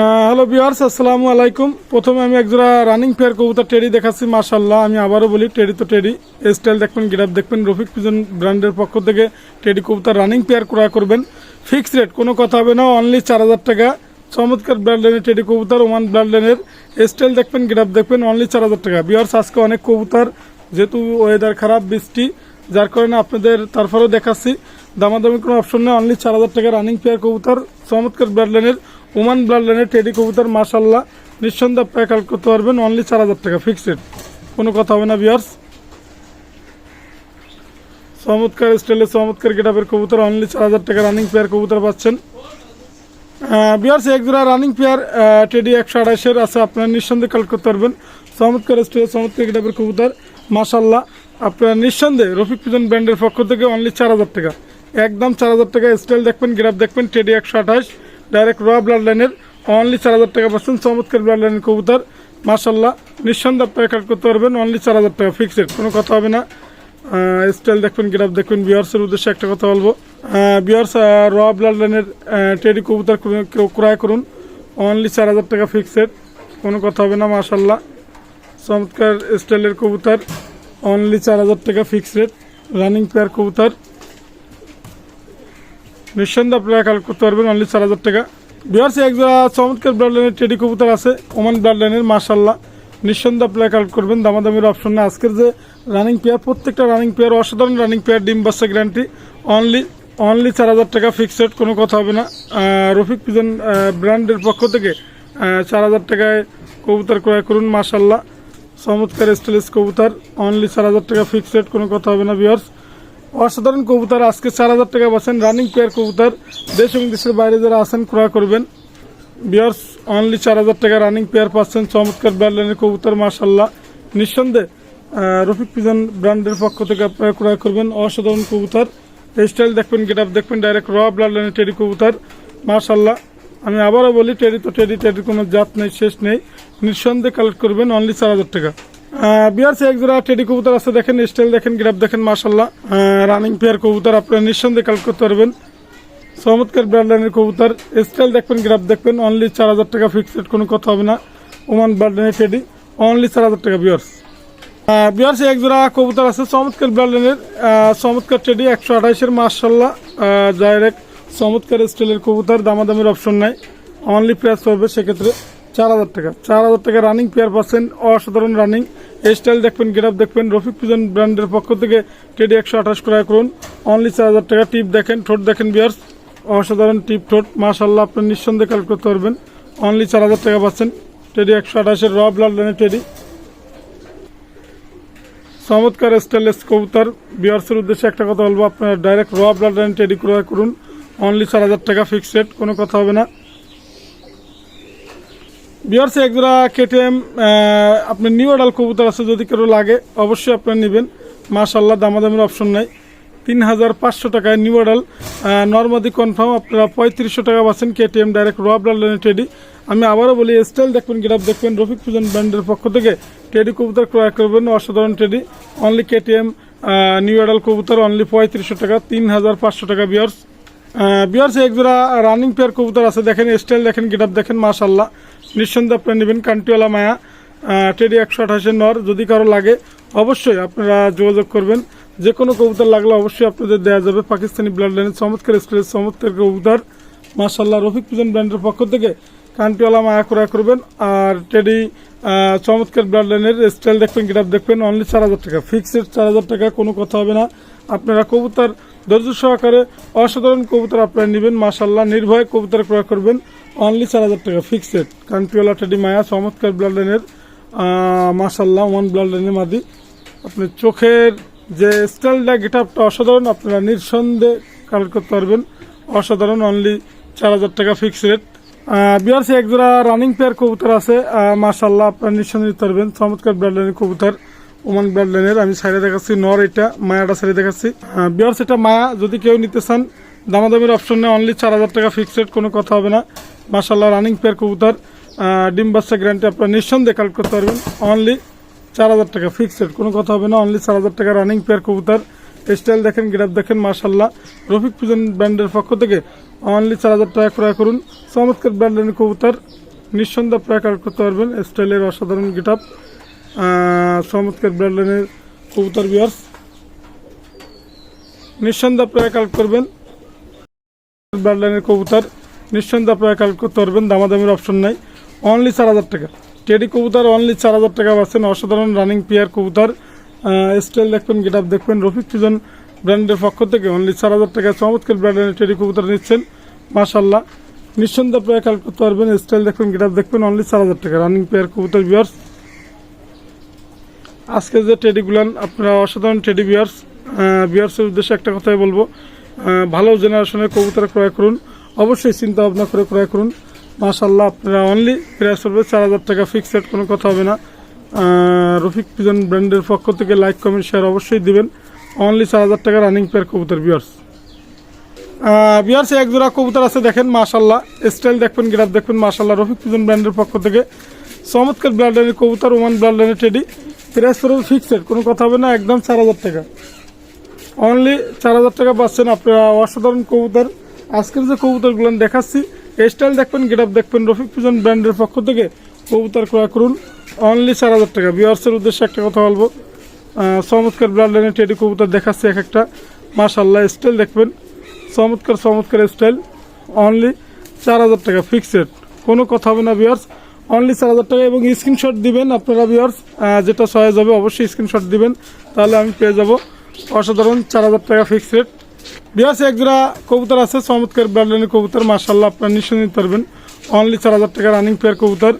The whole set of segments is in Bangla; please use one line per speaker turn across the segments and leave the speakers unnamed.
হ্যালো বিয়ার্স আসসালামু আলাইকুম। প্রথমে আমি একজোড়া রানিং পেয়ার কবুতর টেডি দেখাচ্ছি মাশাল্লাহ আমি আবারও বলি টেডি তো টেডি স্টাইল দেখবেন গিরাপ দেখবেন, রফিক পিজন ব্র্যান্ডের পক্ষ থেকে টেডি কবুতর রানিং পেয়ার ক্রয় করবেন। ফিক্স রেট কোনো কথা হবে না অনলি চার হাজার টাকা। চমৎকার ব্র্যান্ডের টেডি কবুতর, ওমান ব্র্যান্ডের স্টাইল দেখবেন গিরাপ দেখবেন অনলি চার হাজার টাকা। বিয়ার্স আজকে অনেক কবুতর, যেহেতু ওয়েদার খারাপ, বৃষ্টি, যার কারণে আপনাদের তারপরেও দেখাচ্ছি। দামাদামি কোনো অপশন নেই অনলি চার হাজার টাকা রানিং পেয়ার কবুতর, চমৎকার ব্লাডলাইনের ওমান ব্লাডলাইনের টেডি কবুতর মাশাল্লাহ নিঃসন্দেহ আপনারা কাল করতে পারবেন অনলি চার হাজার টাকা ফিক্সড কোনো কথা হবে না বিয়ার্স চমৎকার স্টাইলে চমৎকার গেটাপের কবুতর অনলি চার হাজার টাকা রানিং পেয়ার কবুতর পাচ্ছেন। বিয়ার্স এক জোড়া রানিং পেয়ার টেডি একশো আড়াইশের আছে, আপনারা নিঃসন্দেহে কাল করতে পারবেন। চমৎকার স্টাইলে চমৎকার গেটাপের কবুতর মাশাল্লাহ আপনারা নিঃসন্দেহে রফিক পিজন ব্র্যান্ডের পক্ষ থেকে অনলি চার হাজার টাকা। একদম চার হাজার টাকা স্টাইল দেখবেন গ্রাফ দেখবেন, টেডি একশো আঠাশ ডাইরেক্ট র ব্লাড লাইনের অনলি চার হাজার টাকা পাচ্ছেন, চমৎকার ব্লাড লাইনের কবুতর। মাশাল্লাহ নিঃসন্দেহে আপনারা কাল করতে পারবেন অনলি চার হাজার টাকা ফিক্সড কোনো কথা হবে না। স্টাইল দেখবেন গ্রাফ দেখবেন বিয়ার্সের উদ্দেশ্যে একটা কথা বলব। বিয়ার্স র ব্লাড লাইনের টেডি কবুতর কেউ ক্রয় করুন অনলি চার হাজার টাকা ফিক্সড কোনো কথা হবে না মাশাল্লাহ চমৎকার স্টাইলের কবুতর অনলি চার হাজার টাকা ফিক্স রেট রানিং পেয়ার কবুতর। নিঃসন্দেহে আপনারা কাল করতে পারবেন অনলি চার হাজার টাকা। বিহার এক জোড়া চমৎকার ব্লাড লাইনের টেডি কবুতর আছে ওমান ব্লাড লাইনের মার্শাল্লাহ নিঃসন্দেহে আপনারা কাল করবেন, দামাদামির অপশন না আজকের যে রানিং পেয়ার প্রত্যেকটা রানিং পেয়ার অসাধারণ রানিং পেয়ার ডিম বাচ্চা গ্যারান্টি অনলি অনলি চার হাজার টাকা ফিক্সড কোনো কথা হবে না। রফিক পিজন ব্র্যান্ডের পক্ষ থেকে চার হাজার টাকায় কবুতর ক্রয় করুন মার্শাল্লাহ চমৎকার স্টাইলিশ কবুতর অনলি চার হাজার টাকা ফিক্সড কোনো কথা হবে না বিয়ার্স অসাধারণ কবুতর। আজকে চার হাজার টাকা পাচ্ছেন রানিং পেয়ার কবুতর। দেশ এবং দেশের বাইরে যারা আছেন, ক্রয় করবেন। বিয়ার্স অনলি চার হাজার টাকা রানিং পেয়ার পাচ্ছেন। চমৎকার ব্র্যান্ডের কবুতর মার্শাল্লাহ নিঃসন্দেহে রফিক পিজন ব্র্যান্ডের পক্ষ থেকে আপনারা ক্রয় করবেন। অসাধারণ কবুতর। স্টাইল দেখবেন গেট আপ দেখবেন ডাইরেক্ট র ব্লাড লাইনের টেরি কবুতর। মার্শাল্লাহ আমি আবারও বলি টেরি তো টেরি টেরির কোনো জাত নেই, শেষ নেই। নিঃসন্দেহে কালেক্ট করবেন অনলি চার হাজার টাকা। বিয়ার্সে এক জোড়া টেডি কবুতর আছে, দেখেন স্টাইল দেখেন গ্রাফ দেখেন মার্শাল্লাহ রানিং পেয়ার কবুতর, আপনারা নিঃসন্দেহে কালেক্ট করতে পারবেন। চমৎকার ব্র্যান্ডের কবুতর স্টাইল দেখবেন গ্রাফ দেখবেন অনলি চার হাজার টাকা ফিক্সড কোনো কথা হবে না। ওমান ব্র্যান্ডের টেডি অনলি চার হাজার টাকা বিয়ার্স বিয়ার্সে এক জোড়া কবুতর আছে, চমৎকার ব্র্যান্ডের চমৎকার টেডি একশো আঠাইশের মার্শাল্লাহ ডাইরেক্ট চমৎকার স্টাইলের কবুতর, দামাদামের অপশন নাই। অনলি প্রাইস পড়বে সেক্ষেত্রে চার হাজার টাকা। চার হাজার টাকা রানিং পেয়ার পাচ্ছেন, অসাধারণ রানিং স্টাইল দেখবেন গেট দেখবেন। রফিক পিজন ব্র্যান্ডের পক্ষ থেকে টেডি একশো আঠাশ ক্রয় করুন। অনলি চার হাজার টাকা টিপ দেখেন, ঠোঁট দেখেন বিয়ার্স অসাধারণ টিপ ঠোঁট। মাশাল্লাহ আপনি নিঃসন্দেহে কালেক্ট করতে পারবেন। অনলি চার হাজার টাকা পাচ্ছেন টেডি একশো আঠাশের র ব্লাড লাইনের টেডি চমৎকার স্টাইলেস কবুতর। বিয়ার্সের উদ্দেশ্যে একটা কথা বলব, আপনারা ডাইরেক্ট র ব্লাড লাইন টেডি ক্রয় করুন। অনলি চার হাজার টাকা ফিক্সড কোনো কথা হবে না। বিয়ার্সে একজোড়া কেটিএম আপনার নিউ অডাল কবুতর আছে, যদি কেউ লাগে, অবশ্যই আপনার নেবেন। মাশাল্লাহ দামাদামের অপশন নাই। তিন হাজার পাঁচশো টাকায় নিউ অডাল নর্মাদি কনফার্ম আপনারা পঁয়ত্রিশশো টাকা পাচ্ছেন কেটিএম ডাইরেক্ট রব লাইনের টেডি আমি আবারও বলি স্টাইল দেখবেন গিরাপ দেখবেন, রফিক ফুজন ব্র্যান্ডের পক্ষ থেকে টেডি কবুতর ক্রয় করবেন, অসাধারণ টেডি অনলি কেটিএম নিউ অডাল কবুতর অনলি পঁয়ত্রিশশো টাকা তিন হাজার পাঁচশো টাকা বিয়ার্স বিয়ার্স এক জোড়া রানিং পেয়ার কবুতর আছে। দেখেন স্টাইল দেখেন গেটআপ দেখেন মাশাল্লাহ নিঃসন্দেহে আপনারা নেবেন কান্টিওয়ালা মায়া। টেডি একশো আঠাশের নর, যদি কারও লাগে, অবশ্যই আপনারা যোগাযোগ করবেন। যে কোনো কবুতর লাগলে অবশ্যই আপনাদের দেওয়া যাবে পাকিস্তানি ব্লাড লাইনের চমৎকার স্টাইলের চমৎকার কবুতর। মাশাল্লাহ রফিক পিজন ব্র্যান্ডের পক্ষ থেকে কান্টিওয়ালা মায়া ক্রয় করবেন। আর টেডি চমৎকার ব্লাড লাইনের স্টাইল দেখবেন গেটআপ দেখবেন। অনলি চার হাজার টাকা ফিক্সড চার হাজার টাকা, কোনো কথা হবে না। আপনারা কবুতর ধৈর্য সহকারে অসাধারণ কবুতর আপনারা নেবেন মাশাল্লাহ নির্ভয় কবুতর ক্রয় করবেন অনলি চার হাজার টাকা ফিক্সড কান্ট্রিওয়ালা টেডি মায়া, চমৎকার ব্লাড লাইনের মাশাল্লাহ ওয়ান ব্লাড লাইনের মাদি। আপনি চোখের যে স্টাইলটা গেট আপটা অসাধারণ, আপনারা নিঃসন্দেহে কালেক্ট করতে পারবেন। অসাধারণ অনলি চার হাজার টাকা ফিক্স রেট বিআরসি একজোড়া রানিং পেয়ার কবুতর আছে মাশাল্লাহ আপনারা নিঃসন্দেহে নিতে পারবেন। চমৎকার লাইনের কবুতর। ওমান ব্লাড লাইনের আমি সাইডে দেখাচ্ছি, নর এটা, মায়াটা সাইডে দেখাচ্ছি। বিয়ার্স এটা মায়া, যদি কেউ নিতে চান, দামাদামির অপশন নেই অনলি চার হাজার টাকা ফিক্সড কোনো কথা হবে না। মাশাল্লাহ রানিং পেয়ার কবুতর ডিম বাচ্চা গ্যারান্টি আপনারা নিঃসন্দেহে কালেক্ট করতে পারবেন। অনলি চার হাজার টাকা ফিক্সড কোনো কথা হবে না অনলি চার হাজার টাকা রানিং পেয়ার কবুতর। স্টাইল দেখেন গ্রাফ দেখেন মাশাল্লাহ রফিক পুজন ব্র্যান্ডের পক্ষ থেকে অনলি চার হাজার টাকা ক্রয় করুন। চমৎকার ব্র্যান্ডের কবুতর, নিঃসন্দেহে কালেক্ট করতে পারবেন। স্টাইলের অসাধারণ গেট আপ চমৎকার ব্র্যান্ডলাইনের কবুতর বিয়ার্স নিঃসন্দেহে প্রায় কালেক্ট করবেন। ব্র্যান্ডলাইনের কবুতর, নিঃসন্দেহে আপনারা কালেক্ট করতে পারবেন দামাদামির অপশন নাই। অনলি চার হাজার টাকা। টেডি কবুতর অনলি চার হাজার টাকা পাচ্ছেন অসাধারণ রানিং পেয়ার কবুতর। স্টাইল দেখবেন গেট আপ দেখবেন। রফিক ফিজন ব্র্যান্ডের পক্ষ থেকে অনলি চার হাজার টাকা চমৎকার ব্র্যান্ডের টেডি কবুতর নিচ্ছেন। মাশাল্লাহ নিঃসন্দেহ আপনারা কালেক্ট করতে পারবেন। স্টাইল দেখবেন গেট আপ দেখবেন। অনলি চার হাজার টাকা রানিং পেয়ার কবুতর বিয়ার্স আজকে যে টেডিগুলান আপনারা অসাধারণ টেডি বিয়ার্স বিয়ার্সের উদ্দেশ্যে একটা কথাই বলব। ভালো জেনারেশনের কবুতর ক্রয় করুন, অবশ্যই চিন্তা ভাবনা করে ক্রয় করুন। মাশাল্লাহ আপনারা অনলি প্রাইস পড়বে চার হাজার টাকা ফিক্সড কোনো কথা হবে না। রফিক পিজন ব্র্যান্ডের পক্ষ থেকে লাইক কমেন্ট শেয়ার অবশ্যই দিবেন। অনলি চার হাজার টাকা রানিং পেয়ার কবুতর বিয়ার্স বিয়ার্সে এক জোড়া কবুতর আছে, দেখেন মাশাল্লাহ স্টাইল দেখবেন গ্রাফ দেখবেন মাশাল্লাহ রফিক পিজন ব্র্যান্ডের পক্ষ থেকে। চমৎকার ব্লাডলাইনের কবুতর ওমান ব্লাডলাইনের টেডি প্রাইস ফিক্সড কোনো কথা হবে না, একদম চার হাজার টাকা। অনলি চার হাজার টাকা পাচ্ছেন আপনারা অসাধারণ কবুতর। আজকের যে কবুতরগুলো দেখাচ্ছি স্টাইল দেখবেন গেট আপ দেখবেন, রফিক পিজন ব্র্যান্ডের পক্ষ থেকে কবুতর ক্রয় করুন। অনলি চার হাজার টাকা। বিয়ার্সের উদ্দেশ্যে একটা কথা বলব। চমৎকার ব্লাড লাইনের টেডি কবুতর দেখাচ্ছি এক একটা। মাশাল্লাহ স্টাইল দেখবেন। চমৎকার চমৎকার স্টাইল অনলি চার হাজার টাকা ফিক্সড কোনো কথা হবে না বিয়ার্স অনলি চার হাজার টাকা এবং স্ক্রিনশট দিবেন আপনারা বিয়ার্স যেটা সহায় হবে, অবশ্যই স্ক্রিনশট দিবেন। তাহলে আমি পেয়ে যাব। অসাধারণ চার হাজার টাকা ফিক্সড রেট বিয়ার্স একজোড়া কবুতর আছে, চমৎকার ব্র্যান্ডের কবুতর। মার্শাল্লাহ আপনারা নিশ্চয় নিতে পারবেন। অনলি চার হাজার টাকা রানিং পেয়ার কবুতর।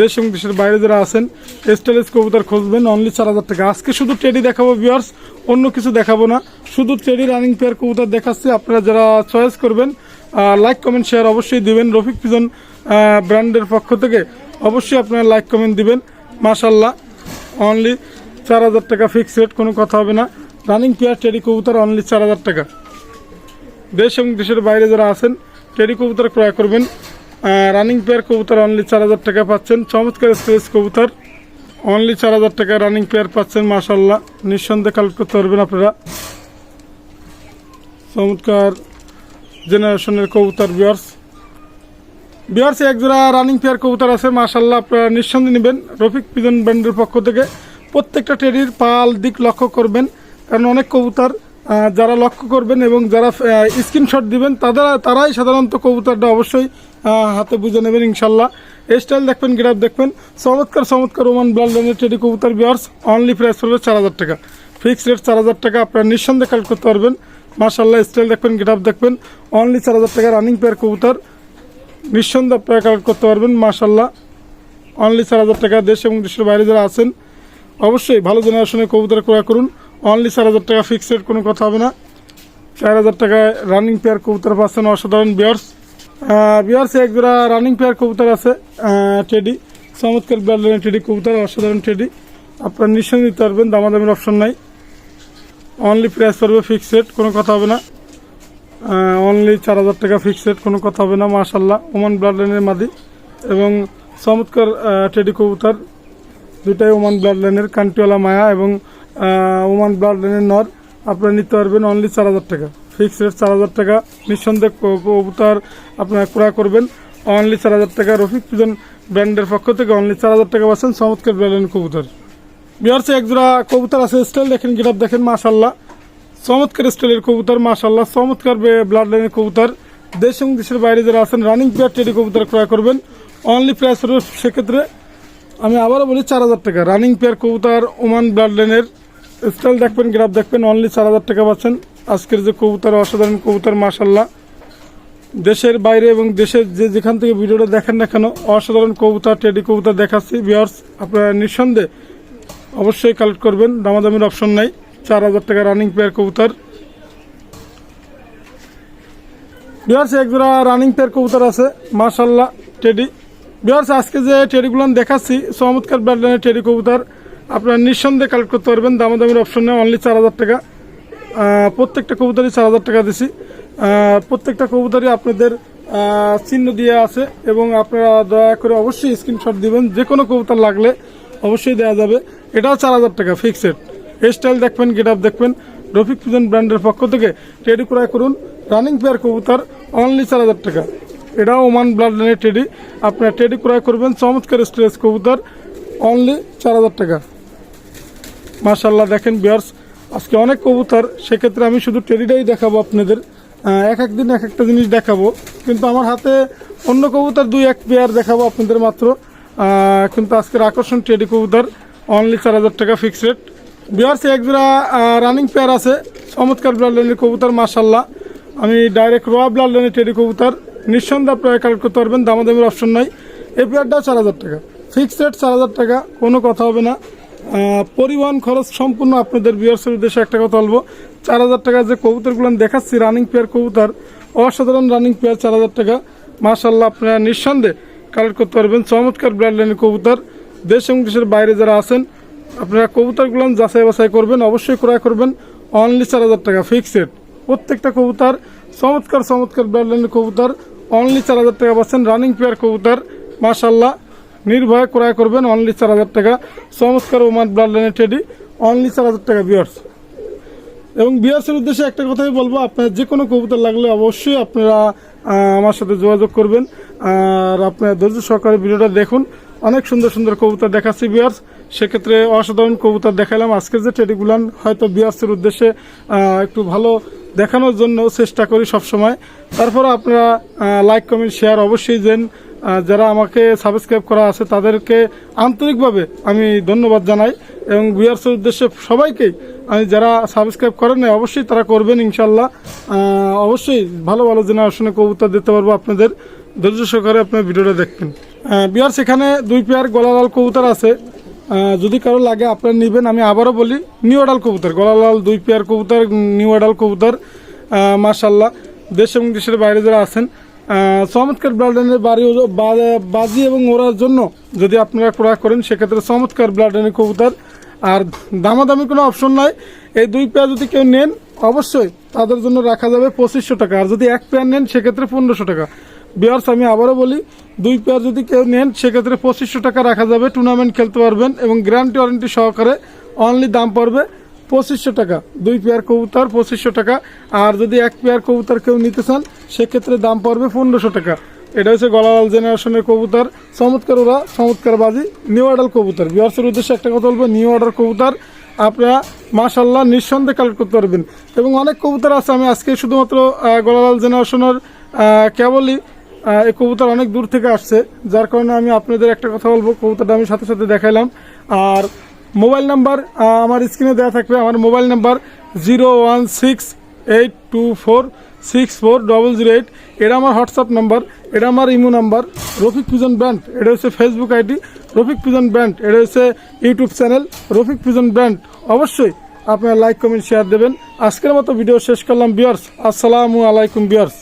দেশ এবং দেশের বাইরে যারা আছেন স্টেলেজ কবুতর খুঁজবেন অনলি চার হাজার টাকা। আজকে শুধু টেডি দেখাবো বিয়ার্স অন্য কিছু দেখাবো না। শুধু টেডি রানিং পেয়ার কবুতর দেখাচ্ছি। আপনারা যারা চয়েস করবেন লাইক কমেন্ট শেয়ার অবশ্যই দিবেন। রফিক পিজন ব্র্যান্ডের পক্ষ থেকে অবশ্যই আপনারা লাইক কমেন্ট দিবেন। মাশাল্লাহ অনলি চার হাজার টাকা ফিক্স রেট কোনো কথা হবে না। রানিং পেয়ার টেডি কবুতর অনলি চার হাজার টাকা। দেশ এবং দেশের বাইরে যারা আছেন টেডি কবুতর ক্রয় করবেন। রানিং পেয়ার কবুতর অনলি চার হাজার টাকা পাচ্ছেন। চমৎকার স্পেস কবুতর অনলি চার হাজার টাকা রানিং পেয়ার পাচ্ছেন মাশাল্লাহ নিঃসন্দেহে কালেক্ট করতে পারবেন আপনারা। চমৎকার। জেনারেশনের কবুতর বিয়ার্স বিয়ার্স একজোড়া রানিং পেয়ার কবুতর আছে মাশাল্লাহ আপনারা নিঃসন্দেহে নেবেন। রফিক পিজন ব্র্যান্ডের পক্ষ থেকে প্রত্যেকটা টেডির পাল দিক লক্ষ্য করবেন, কারণ অনেক কবুতর যারা লক্ষ্য করবেন এবং যারা স্ক্রিনশট দিবেন, তাদের, তারাই সাধারণত কবুতরটা অবশ্যই হাতে বুঝে নেবেন ইনশাল্লাহ স্টাইল দেখবেন গ্রাফ দেখবেন। চমৎকার চমৎকার ওমান ব্লাডলাইনের টেডি কবুতর বিয়ার্স অনলি প্রাইস পড়বে চার হাজার টাকা। ফিক্সড রেট চার হাজার টাকা, আপনারা নিঃসন্দেহে কালেক্ট করতে পারবেন। মার্শাল্লাহ স্টাইল দেখবেন গ্রাফ দেখবেন। অনলি চার হাজার টাকা রানিং পেয়ার কবুতর। নিঃসন্দেহ আপনারা কালেক্ট করতে পারবেন মাশাল্লাহ অনলি চার হাজার টাকা দেশ এবং দেশের বাইরে যারা আছেন, অবশ্যই ভালো জেনারেশনের কবুতর ক্রয় করুন। অনলি চার হাজার টাকা ফিক্সড কোনো কথা হবে না। চার হাজার টাকায় রানিং পেয়ার কবুতর পাচ্ছেন অসাধারণ বিয়ার্স বিয়ার্সে এক জোড়া রানিং পেয়ার কবুতর আছে টেডি চমৎকার ব্লাডলাইনের টেডি কবুতর, অসাধারণ টেডি আপনার নিঃসন্দেহে নিতে পারবেন, দামাদামির অপশন নাই। অনলি প্রাইস পড়বে ফিক্সড কোনো কথা হবে না। অনলি চার হাজার টাকা ফিক্সড কোনো কথা হবে না মাশাল্লাহ ওমান ব্লাড লাইনের মাদি। এবং চমৎকার টেডি কবুতর। দুটাই ওমান ব্লাড লাইনের কান্টিওয়ালা মায়া এবং ওমান ব্লাড লাইনের নর। আপনারা নিতে পারবেন অনলি চার হাজার টাকা। ফিক্স রেট চার হাজার টাকা। নিঃসন্দেহে কবুতর আপনারা ক্রয় করবেন। অনলি চার হাজার টাকা। রফিক পিজন ব্র্যান্ডের পক্ষ থেকে অনলি চার হাজার টাকা পাচ্ছেন। চমৎকার লাইনের কবুতর। বিহারসে একজোড়া কবুতর আছে স্টাইল দেখেন গিরাপ দেখেন মাশাল্লাহ চমৎকার স্টাইলের কবুতর মাশাল্লাহ চমৎকার ব্লাড লাইনের কবুতর। দেশ এবং দেশের বাইরে যারা আছেন রানিং পেয়ার টেডি কবুতর ক্রয় করবেন। অনলি প্রাইস সেক্ষেত্রে আমি আবারও বলি চার হাজার টাকা। রানিং পেয়ার কবুতর ওমান ব্লাড লাইনের স্টাইল দেখবেন গ্রাফ দেখবেন অনলি চার হাজার টাকা পাচ্ছেন। আজকের যে কবুতর, অসাধারণ কবুতর মাশাল্লাহ দেশের বাইরে এবং দেশের যে যেখান থেকে ভিডিওটা দেখেন না কেন, অসাধারণ কবুতর টেডি কবুতর দেখাচ্ছি। বিয়ার্স আপনারা নিঃসন্দেহে অবশ্যই কালেক্ট করবেন। দামাদামির অপশন নাই। চার হাজার টাকা রানিং পেয়ার কবুতর। বিহার্স একজোড়া রানিং পেয়ার কবুতর আছে। মার্শাল্লাহ টেডি বিহার্স আজকে যে টেডিগুলো দেখাচ্ছি, চমৎকার ব্যাডলাইনের টেডি কবুতর। আপনারা নিঃসন্দেহে কালেক্ট করতে পারবেন। দামাদামির অপশন নেই অনলি চার হাজার টাকা। প্রত্যেকটা কবুতরই চার হাজার টাকা দিছি। প্রত্যেকটা কবুতরই আপনাদের চিহ্ন দিয়ে আছে এবং আপনারা দয়া করে অবশ্যই স্ক্রিনশট দিবেন। যে কোনো কবুতর লাগলে অবশ্যই দেওয়া যাবে। এটাও চার হাজার টাকা ফিক্সড স্টাইল দেখবেন গেট আপ দেখবেন। রফিক ফুজন ব্র্যান্ডের পক্ষ থেকে টেডি ক্রয় করুন। রানিং পেয়ার কবুতর অনলি চার হাজার টাকা। এটাও ওমান ব্লাড লাইনের টেডি আপনারা টেডি ক্রয় করবেন। চমৎকার স্ট্রেস কবুতর অনলি চার হাজার টাকা। মাশাল্লাহ দেখেন বিয়ার্স আজকে অনেক কবুতর। সেক্ষেত্রে আমি শুধু টেডিটাই দেখাবো আপনাদের। এক এক দিন এক একটা জিনিস দেখাবো। কিন্তু আমার হাতে অন্য কবুতর দুই, এক পেয়ার দেখাবো আপনাদের মাত্র। কিন্তু আজকের আকর্ষণ টেডি কবুতর অনলি চার হাজার টাকা ফিক্স রেট বিয়ার্স এক জোড়া রানিং পেয়ার আছে, চমৎকার ব্লাড লাইনের কবুতর মাশাল্লাহ আমি ডাইরেক্ট রোয়া ব্লাড টেডি কবুতর নিঃসন্দেহে আপনারা কালেক্ট করতে পারবেন, দামাদামির অপশন নাই। এই পেয়ারটাও চার হাজার টাকা। ফিক্সড রেট চার হাজার টাকা, কোনো কথা হবে না। পরিবহন খরচ সম্পূর্ণ আপনাদের বিয়ার্সের উদ্দেশ্যে একটা কথা বলব। চার হাজার টাকা যে কবুতরগুলো দেখাচ্ছি রানিং পেয়ার কবুতর, অসাধারণ রানিং পেয়ার চার হাজার টাকা। মাশাল্লাহ আপনারা নিঃসন্দেহে কালেক্ট করতে পারবেন। চমৎকার ব্র্যান্ড লাইনের কবুতর। দেশ এবং দেশের বাইরে যারা আছেন, আপনারা কবুতরগুলো যাচাই বাছাই করবেন, অবশ্যই ক্রয় করবেন। অনলি চার হাজার টাকা ফিক্সড প্রত্যেকটা কবুতর, চমৎকার চমৎকার ব্র্যান্ড লাইনের কবুতর, অনলি চার হাজার টাকা পাচ্ছেন। রানিং পেয়ার কবুতর মাশাল্লাহ নির্ভয়ে ক্রয় করবেন, অনলি চার হাজার টাকা। চমৎকার ওমান ব্লাড লাইনের টেডি অনলি চার হাজার টাকা বিয়ার্স এবং বিয়ার্সের উদ্দেশ্যে একটা কথাই বলব, আপনার যে কোনো কবুতর লাগলে অবশ্যই আপনারা আমার সাথে যোগাযোগ করবেন। আর আপনার ধৈর্য সহকারে ভিডিওটা দেখুন। অনেক সুন্দর সুন্দর কবুতর দেখাচ্ছি বিয়ার্স সেক্ষেত্রে অসাধারণ কবুতর দেখালাম আজকে যে টেডিগুলান হয়তো বিয়ার্সের উদ্দেশ্যে একটু ভালো দেখানোর জন্য চেষ্টা করি সবসময়। তারপরে আপনারা লাইক কমেন্ট শেয়ার অবশ্যই দেন। যারা আমাকে সাবস্ক্রাইব করা আছে, তাদেরকে আন্তরিকভাবে আমি ধন্যবাদ জানাই। এবং ভিউয়ার্সের উদ্দেশ্যে সবাইকেই আমি যারা সাবস্ক্রাইব করেন অবশ্যই তারা করবেন ইনশাল্লাহ অবশ্যই ভালো ভালো জেনারেশনে কবুতর দিতে পারব আপনাদের। ধৈর্য সহকারে আপনার ভিডিওটা দেখবেন। বিয়ার্স সেখানে দুই পেয়ার গলালাল কবুতর আছে। যদি কারও লাগে, আপনারা নেবেন। আমি আবারও বলি, নিউ আডাল কবুতর, গলালাল দুই পেয়ার কবুতর, নিউ আডাল কবুতর মাশাল্লাহ দেশ এবং দেশের বাইরে যারা আছেন চমৎকার ব্লাডেনের বাড়ি বাজি এবং ওড়ার জন্য যদি আপনারা ক্রয় করেন, সেক্ষেত্রে চমৎকার ব্লাডেনের কবুতর। আর দামাদামি কোনো অপশন নাই। এই দুই পেয়ার যদি কেউ নেন, অবশ্যই তাদের জন্য রাখা যাবে পঁচিশশো টাকা। আর যদি এক পেয়ার নেন, সেক্ষেত্রে পনেরোশো টাকা। বিয়ার্স আমি আবারও বলি, দুই পেয়ার যদি কেউ নেন, সেক্ষেত্রে পঁচিশশো টাকা রাখা যাবে। টুর্নামেন্ট খেলতে পারবেন এবং গ্যারান্টি ওয়ারেন্টি সহকারে অনলি দাম পড়বে পঁচিশশো টাকা। দুই পেয়ার কবুতর, পঁচিশশো টাকা। আর যদি এক পেয়ার কবুতর কেউ নিতে চান, সেক্ষেত্রে দাম পড়বে পনেরোশো টাকা। এটা হচ্ছে গলালাল জেনারেশনের কবুতর। চমৎকার ওরা, চমৎকার বাজি নিউ অর্ডার কবুতর। বিয়ার্সের উদ্দেশ্যে একটা কথা বলব নিউ অর্ডার কবুতর আপনারা মাশাল্লাহ নিঃসন্দেহে কালেক্ট করতে পারবেন। এবং অনেক কবুতর আছে, আমি আজকে শুধুমাত্র গলালাল জেনারেশনের কেবলই এই কবুতর অনেক দূর থেকে আসছে, যার কারণে আমি আপনাদের একটা কথা বলব, কবুতরটা আমি সাথে সাথে দেখাইলাম। আর মোবাইল নাম্বার আমার স্ক্রিনে দেওয়া থাকবে, আমার mobile number zero one six eight two four, six four double zero eight. এটা আমার হোয়াটসঅ্যাপ নাম্বার, এটা আমার imo number. Rafiq pigeon brand এটা হচ্ছে Facebook ID. Rafiq pigeon brand এটা হচ্ছে YouTube channel. Rafiq pigeon brand অবশ্যই আপনারা লাইক, কমেন্ট শেয়ার দেবেন। আজকের মতো ভিডিও শেষ করলাম বিয়ার্স আসসালামু আলাইকুম বিয়ার্স